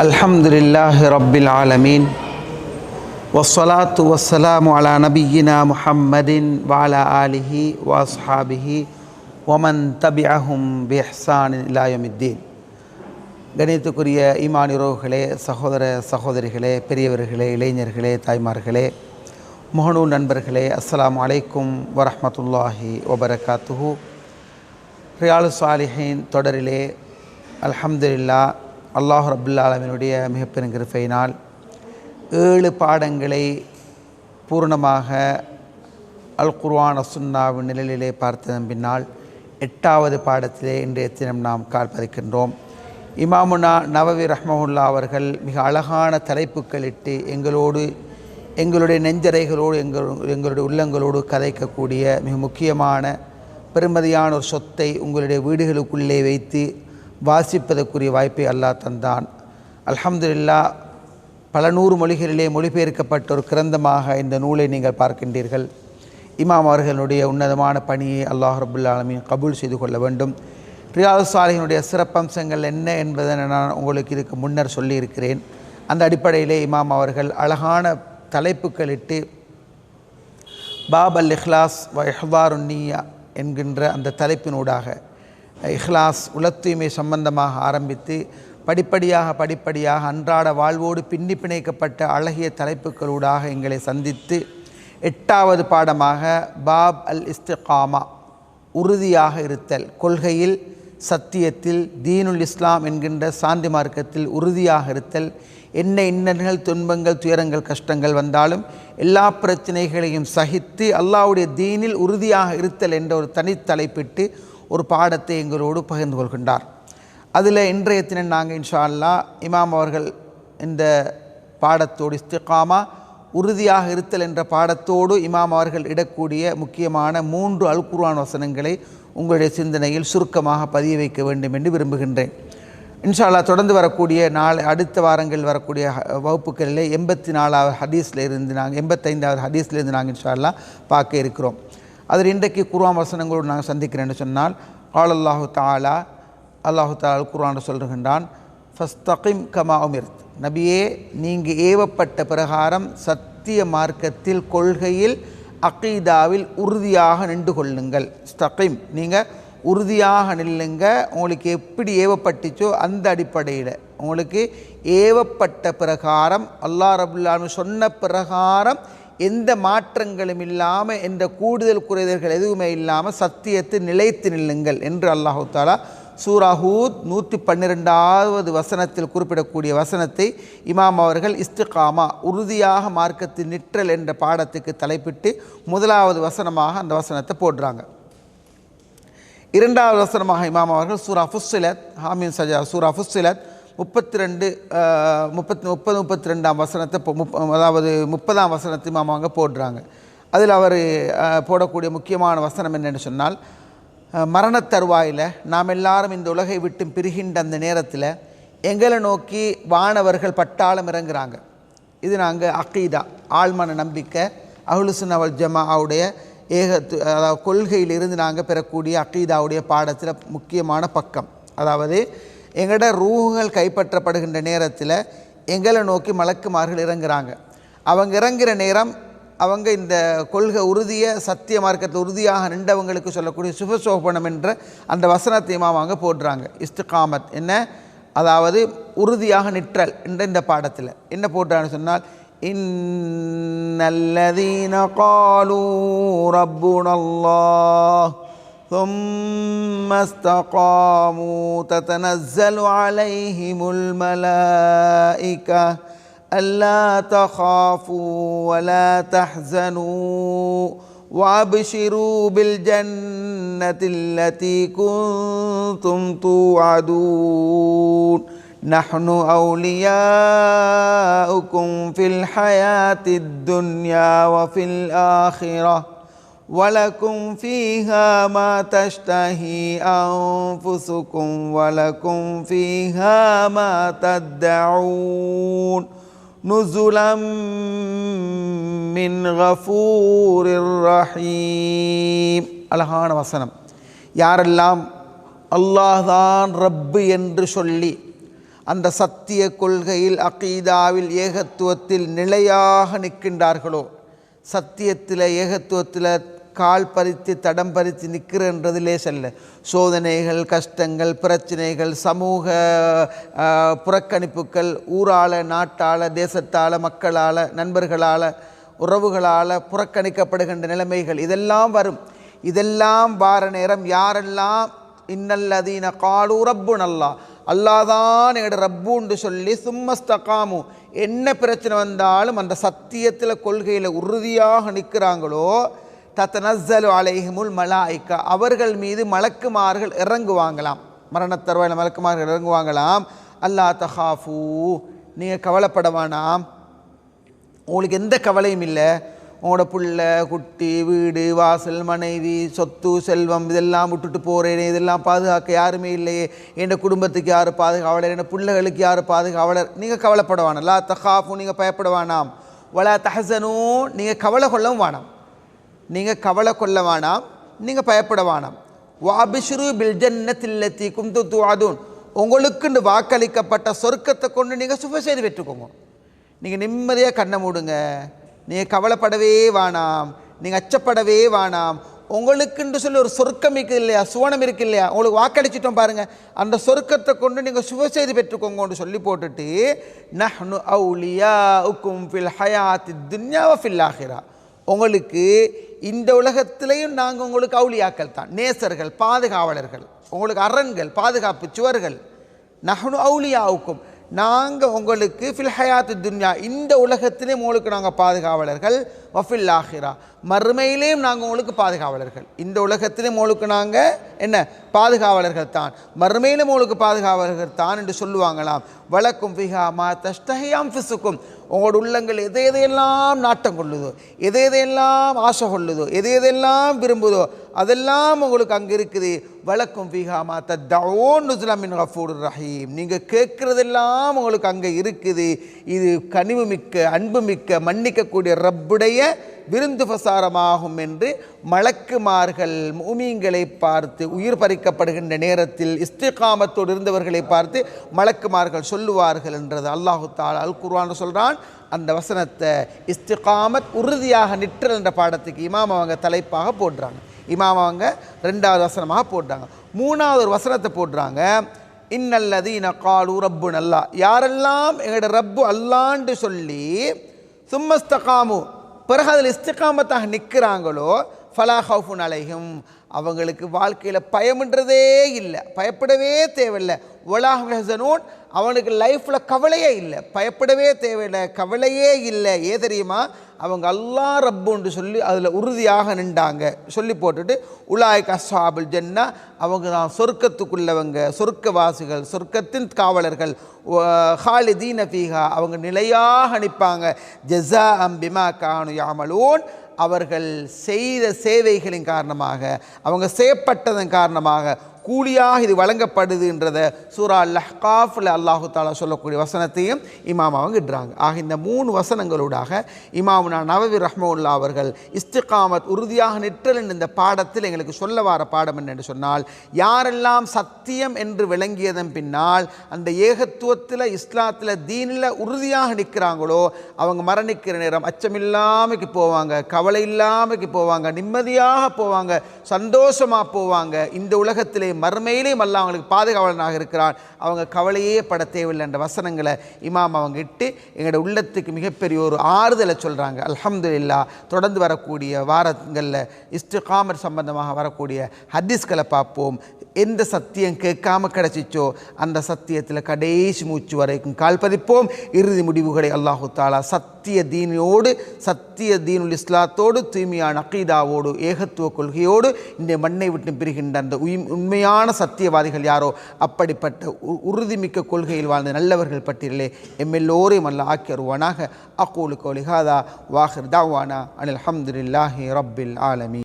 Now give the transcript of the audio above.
الحمد لله رب العالمين والصلاة والسلام على نبينا محمد وعلى آله وأصحابه ومن تبعهم بإحسان إلى يوم الدين கணித்துக்குரிய ஈமானிரோர்களே சகோதர சகோதரிகளே பெரியவர்களே இளைஞர்களே தாய்மார்களே முகநூல் நண்பர்களே அஸ்ஸலாமு அலைக்கும் வரஹ்மத்துல்லாஹி வபரகாத்துஹு ரியாலு சாலிஹின் தொடரிலே அல்ஹம்துலில்லா அல்லாஹ் ரபுல்லாலமினுடைய மிகப்பெரும் கிருப்பையினால் ஏழு பாடங்களை பூர்ணமாக அல் குர்வான சுன்னாவின் நிழலிலே பார்த்ததன் பின்னால் எட்டாவது பாடத்திலே இன்றைய தினம் நாம் கால்பதிக்கின்றோம் இமாமுனா நவவி ரஹ்மஹுல்லா அவர்கள் மிக அழகான தலைப்புக்களிட்டு எங்களோடு எங்களுடைய நெஞ்சரைகளோடு எங்கள் எங்களுடைய உள்ளங்களோடு கதைக்கக்கூடிய மிக முக்கியமான பெருமதியான ஒரு சொத்தை உங்களுடைய வீடுகளுக்குள்ளே வைத்து வாசிப்பதற்குரிய வாய்ப்பை அல்லாஹ் தந்தான். அல்ஹம்துல்லா பல நூறு மொழிகளிலே மொழிபெயர்க்கப்பட்ட ஒரு கிரந்தமாக இந்த நூலை நீங்கள் பார்க்கின்றீர்கள். இமாம் அவர்களுடைய உன்னதமான பணியை அல்லாஹ் ரபுல்லாலமின் கபூல் செய்து கொள்ள வேண்டும். ரியாது சாலையினுடைய சிறப்பம்சங்கள் என்ன என்பதை நான் உங்களுக்கு இதுக்கு முன்னர் சொல்லியிருக்கிறேன். அந்த அடிப்படையிலே இமாம் அவர்கள் அழகான தலைப்புக்களிட்டு பாப் அல் இஹ்லாஸ் வ இஹ்வாருன்னியா என்கின்ற அந்த தலைப்பினூடாக இஹ்லாஸ் உலத்தூய்மை சம்பந்தமாக ஆரம்பித்து படிப்படியாக படிப்படியாக அன்றாட வாழ்வோடு பின்னி பிணைக்கப்பட்ட அழகிய தலைப்புகளூடாக எங்களை சந்தித்து எட்டாவது பாடமாக பாப் அல் இஸ்திகாமா உறுதியாக இருத்தல் கொள்கையில் சத்தியத்தில் தீனுல் இஸ்லாம் என்கின்ற சாந்தி மார்க்கத்தில் உறுதியாக இருத்தல் என்ன இன்னல்கள் துன்பங்கள் துயரங்கள் கஷ்டங்கள் வந்தாலும் எல்லா பிரச்சனைகளையும் சகித்து அல்லாவுடைய தீனில் உறுதியாக இருத்தல் என்ற ஒரு தனித்தலைப்பிட்டு ஒரு பாடத்தை எங்களோடு பகிர்ந்து கொள்கின்றார். அதில் இன்றைய தினம் நாங்கள் இன்ஷா அல்லா இமாம் அவர்கள் இந்த பாடத்தோடு இஸ்திகாமா உறுதியாக இருத்தல் என்ற பாடத்தோடு இமாம் அவர்கள் இடக்கூடிய முக்கியமான மூன்று அல்குர்வான் வசனங்களை உங்களுடைய சிந்தனையில் சுருக்கமாக பதிய வைக்க வேண்டும் என்று விரும்புகின்றேன். இன்ஷால்லா தொடர்ந்து வரக்கூடிய நாளை அடுத்த வாரங்கள் வரக்கூடிய வகுப்புகளில் எண்பத்தி நாலாவது ஹதீஸில் இருந்து நாங்கள் எண்பத்தைந்தாவது ஹதீஸ்லேருந்து நாங்கள் இன்ஷால்லா பார்க்க இருக்கிறோம். அதில் இன்றைக்கு குர்ஆன் வசனங்களோடு நாங்கள் சந்திக்கிறேன்னு சொன்னால் ஆல் அல்லாஹு தாலா அல்லாஹு தாலா குர்ஆன் சொல்கின்றான் ஃபஸ்தகிம் கமா உமிர்த். நபியே நீங்கள் ஏவப்பட்ட பிரகாரம் சத்திய மார்க்கத்தில் கொள்கையில் அகீதாவில் உறுதியாக நின்று கொள்ளுங்கள். ஸ்தகிம் நீங்கள் உறுதியாக நில்லுங்க. உங்களுக்கு எப்படி ஏவப்பட்டுச்சோ அந்த அடிப்படையில். உங்களுக்கு ஏவப்பட்ட பிரகாரம் அல்லா ரபுல்லான்னு சொன்ன பிரகாரம் எந்த மாற்றங்களும் இல்லாமல் எந்த கூடுதல் குறைதல்கள் எதுவுமே இல்லாமல் சத்தியத்தை நிலைத்து நில்லுங்கள் என்று அல்லாஹு தாலா சூராஹூத் நூற்றி பன்னிரெண்டாவது வசனத்தில் குறிப்பிடக்கூடிய வசனத்தை இமாம் அவர்கள் இஸ்திகாமா உறுதியாக மார்க்கத்தில் நிற்றல் என்ற பாடத்துக்கு தலைப்பிட்டு முதலாவது வசனமாக அந்த வசனத்தை போடுறாங்க. இரண்டாவது வசனமாக இமாம் அவர்கள் சூரா ஃபுஸ்ஸிலத் ஹாமின் சஜா சூரா ஃபுஸ்ஸிலத் முப்பத்தி ரெண்டு முப்பத்தி முப்பது முப்பத்தி ரெண்டாம் வசனத்தை அதாவது முப்பதாம் வசனத்தையும் அவங்க போடுறாங்க. அதில் அவர் போடக்கூடிய முக்கியமான வசனம் என்னென்னு சொன்னால் மரண தருவாயில் நாம் எல்லாரும் இந்த உலகை விட்டு பிரிகின்ற அந்த நேரத்தில் எங்களை நோக்கி வானவர்கள் பட்டாளம் இறங்குறாங்க. இது நாங்கள் அக்கீதா ஆழ்மன நம்பிக்கை அஹுலுசுன் அவல் ஜமாவுடைய ஏக அதாவது கொள்கையிலிருந்து நாங்கள் பெறக்கூடிய அக்கீதாவுடைய பாடத்தில் முக்கியமான பக்கம். அதாவது எங்களோட ரூகுகள் கைப்பற்றப்படுகின்ற நேரத்தில் எங்களை நோக்கி மலக்குமார்கள் இறங்குறாங்க. அவங்க இறங்குகிற நேரம் அவங்க இந்த கொள்கை உறுதிய சத்திய மார்க்கத்தில் உறுதியாக நின்றவங்களுக்கு சொல்லக்கூடிய சுபசோபனம் என்ற அந்த வசனத்தையும் அவங்க போடுறாங்க. இஸ்துகாமத் என்ன? அதாவது உறுதியாக நிற்றல் என்ற இந்த பாடத்தில். என்ன போடுறான்னு சொன்னால் இன்னல்லதீன காலூ ரப்புனல்லாஹ் ثم استقاموا. تتنزل عليهم الملائكة ألا تخافوا ولا تحزنوا وأبشروا بالجنة التي كنتم توعدون. نحن أولياؤكم في الحياة الدنيا وفي الآخرة. ولكم فيها ما تشتهي أنفسكم ولكم فيها ما تدعون نزلا من غفور رحيم அழகான வசனம் யாரெல்லாம் அல்லாஹ் தான் ரப்பு என்று சொல்லி அந்த சத்திய கொள்கையில் அகீதாவில் ஏகத்துவத்தில் நிலையாக நிற்கின்றார்களோ சத்தியத்தில் ஏகத்துவத்தில் கால் பறித்து தடம் பறித்து நிற்கிறன்றதிலே செல்ல. சோதனைகள் கஷ்டங்கள் பிரச்சனைகள் சமூக புறக்கணிப்புக்கள் புறக்கணிப்புகள் ஊரால நாட்டால் தேசத்தால் மக்களால் நண்பர்களால் உறவுகளால் புறக்கணிக்கப்படுகின்ற நிலைமைகள் இதெல்லாம் வரும். இதெல்லாம் வார நேரம் யாரெல்லாம் இன்னல்லதீன காலு ரப்பு நல்லா அல்லாதான் எங்களோட ரப்புன்னு சொல்லி சும்மஸ்தகாமு என்ன பிரச்சனை வந்தாலும் அந்த சத்தியத்தில் கொள்கையில் உறுதியாக நிற்கிறாங்களோ தத்தனஸ்ஸலு அலைஹிமுல் மலாய்க்கா. அவர்கள் மீது மலக்குமார்கள் இறங்குவாங்களாம். மரணத்தருவாயில் மலக்குமார்கள் இறங்குவாங்களாம். அல்லா தஹாஃபூ. நீங்கள் கவலைப்பட வேணாம். உங்களுக்கு எந்த கவலையும் இல்லை. உங்களோட புள்ள குட்டி வீடு வாசல் மனைவி சொத்து செல்வம் இதெல்லாம் விட்டுட்டு போகிறேனே இதெல்லாம் பாதுகாக்க யாருமே இல்லையே. என் குடும்பத்துக்கு யார் பாதுகாவலர்? என் பிள்ளைகளுக்கு யார் பாதுகாவலர்? நீங்கள் கவலைப்பட வேணாம். லா தஹாஃபு நீங்கள் பயப்பட வேணாம். வலா தஹசனும் நீங்கள் கவலை கொள்ளவும் வேணாம். நீங்கள் கவலை கொள்ள வேணாம் நீங்கள் பயப்பட வேணாம். வாபிஷ்ரு பில்ஜன்னத்தில்லத்தி கும்து துவாதுன் உங்களுக்குன்னு வாக்களிக்கப்பட்ட சொர்க்கத்தை கொண்டு நீங்கள் சுப செய்து பெற்றுக்கோங்க நீங்கள் நிம்மதியாக கண்ணை மூடுங்க. நீங்கள் கவலைப்படவே வேணாம். நீங்கள் அச்சப்படவே வேணாம். உங்களுக்குன்னு சொல்லி ஒரு சொர்க்கம் இருக்குது இல்லையா? சுவனம் இருக்கு இல்லையா? உங்களுக்கு வாக்களிச்சிட்டோம் பாருங்கள் அந்த சொர்க்கத்தை கொண்டு நீங்கள் சுப செய்து பெற்றுக்கோங்கன்னு சொல்லி போட்டுட்டு நஹ்னு அவுலியா உக்கும் ஃபில் ஹயாத்தி துன்யாவை ஃபில் ஆஹிரா உங்களுக்கு இந்த உலகத்திலையும் நாங்கள் உங்களுக்கு அவுலியாக்கள் தான். நேசர்கள் பாதுகாவலர்கள் உங்களுக்கு அரண்கள் பாதுகாப்பு சுவர்கள். நகனு அவுளியாவுக்கும் நாங்கள் உங்களுக்கு ஃபில்ஹயாத்து துன்யா இந்த உலகத்திலேயும் உங்களுக்கு நாங்கள் பாதுகாவலர்கள். வஃபில் ஆஹிரா. மறுமையிலேயும் நாங்கள் உங்களுக்கு பாதுகாவலர்கள். இந்த உலகத்திலும் உங்களுக்கு நாங்கள் என்ன? பாதுகாவலர்கள் தான். மறுமையிலும் உங்களுக்கு பாதுகாவலர்கள் தான் என்று சொல்லுவாங்களாம். வழக்கும் ஃபிஹா மா தஷ்டஹியாம் ஃபிசுக்கும். உங்களோட உள்ளங்கள் எதை எதையெல்லாம் நாட்டம் கொள்ளுதோ எதை எதையெல்லாம் ஆசை கொள்ளுதோ எதை எதையெல்லாம் விரும்புதோ அதெல்லாம் உங்களுக்கு அங்கே இருக்குது. வழக்கும் ஃபிஹாமா தத்தவோன் நுஸ்லாமின் ஹஃபூர் ரஹீம். நீங்கள் கேட்குறதெல்லாம் உங்களுக்கு அங்கே இருக்குது. இது கனிவு மிக்க அன்பு மிக்க மன்னிக்கக்கூடிய ரப்புடைய விருந்து பிரசாரமாகும் என்று மலக்குமார்கள் மூமியங்களை பார்த்து உயிர் பறிக்கப்படுகின்ற நேரத்தில் இஸ்திகாமத்தோடு இருந்தவர்களை பார்த்து மலக்குமார்கள் சொல்லுவார்கள் என்றது அல்லாஹு தால் அல் குர்வான் சொல்கிறான் அந்த வசனத்தை இஸ்திகாமத் உறுதியாக நிற்றல் என்ற பாடத்துக்கு இமாம் அவங்க தலைப்பாக போடுறாங்க. இமாம் அவங்க ரெண்டாவது வசனமாக போடுறாங்க. மூணாவது ஒரு வசனத்தை போடுறாங்க. இன்னல்லதீன காலு ரப்பு நல்லா யாரெல்லாம் எங்களோட ரப்பு அல்லாண்டு சொல்லி சும்மஸ்தகாமு பிறகு அதில் இஸ்திகாமத்தாக நிற்கிறாங்களோ ஃபலா ஹவுஃபுன் அவங்களுக்கு வாழ்க்கையில் பயம்ன்றதே இல்லை. பயப்படவே தேவையில்லை. ஒலாஹ் ஹசனூன் அவனுக்கு லைஃப்பில் கவலையே இல்லை. பயப்படவே தேவையில்லை. கவலையே இல்லை. ஏ தெரியுமா? அவங்க அல்லா ரப்புன்னு சொல்லி அதில் உறுதியாக நின்றாங்க. சொல்லி போட்டுட்டு உலாய் கசாபுல் ஜென்னா. அவங்க தான் சொர்க்கத்துக்குள்ளவங்க சொர்க்கவாசிகள் சொர்க்கத்தின் காவலர்கள். ஹாலிதீன ஃபீஹா. அவங்க நிலையாக நிற்பாங்க. ஜஸா அம்பிமா கானு யாமலோன் அவர்கள் செய்த சேவைகளின் காரணமாக அவங்க செய்யப்பட்டதன் காரணமாக கூலியாக இது வழங்கப்படுதுன்றத சூரா லஹ்காஃபில் அல்லாஹு தாலா சொல்லக்கூடிய வசனத்தையும் இமாம் அவங்க இடுறாங்க. ஆக இந்த மூணு வசனங்களூடாக இமாமுனா நவவி ரஹ்மவுல்லா அவர்கள் இஸ்திகாமத் உறுதியாக நிற்றல் இந்த பாடத்தில் எங்களுக்கு சொல்ல வார பாடம் என்னென்று சொன்னால் யாரெல்லாம் சத்தியம் என்று விளங்கியதன் பின்னால் அந்த ஏகத்துவத்தில் இஸ்லாத்தில் தீனில் உறுதியாக நிற்கிறாங்களோ அவங்க மரணிக்கிற நேரம் அச்சமில்லாமைக்கு போவாங்க கவலை இல்லாமைக்கு போவாங்க நிம்மதியாக போவாங்க சந்தோஷமாக போவாங்க இந்த உலகத்திலே மறுமையிலேயும் அல்ல அவங்களுக்கு பாதுகாவலனாக இருக்கிறான். அவங்க கவலையே பட தேவையில்லை என்ற வசனங்களை இமாம் அவங்க இட்டு எங்களோட உள்ளத்துக்கு மிகப்பெரிய ஒரு ஆறுதலை சொல்கிறாங்க அல்ஹம்துலில்லாஹ் தொடர்ந்து வரக்கூடிய வாரங்களில் இஸ்திகாமர் சம்பந்தமாக வரக்கூடிய ஹதீஸ்களை பார்ப்போம். எந்த சத்தியம் கேட்காம கிடைச்சிச்சோ அந்த சத்தியத்தில் கடைசி மூச்சு வரைக்கும் கால் பதிப்போம். இறுதி முடிவுகளை அல்லாஹு தாலா சத்திய தீனியோடு சத்திய தீனுல் இஸ்லாத்தோடு தூய்மையான அக்கீதாவோடு ஏகத்துவ கொள்கையோடு இந்த மண்ணை விட்டு பிரிகின்ற அந்த உய்- உண்மையான சத்தியவாதிகள் யாரோ? அப்படிப்பட்ட உ- உறுதிமிக்க கொள்கையில் வாழ்ந்த நல்லவர்கள் பட்டியலே எம்எல்லோரையும் அல்ல ஆக்கியருவானாக அக்கூலு கோலிஹாதா வாஹிர் தாவானா அனில் அஹமதுல்லாஹி ரப்பில் ஆலமி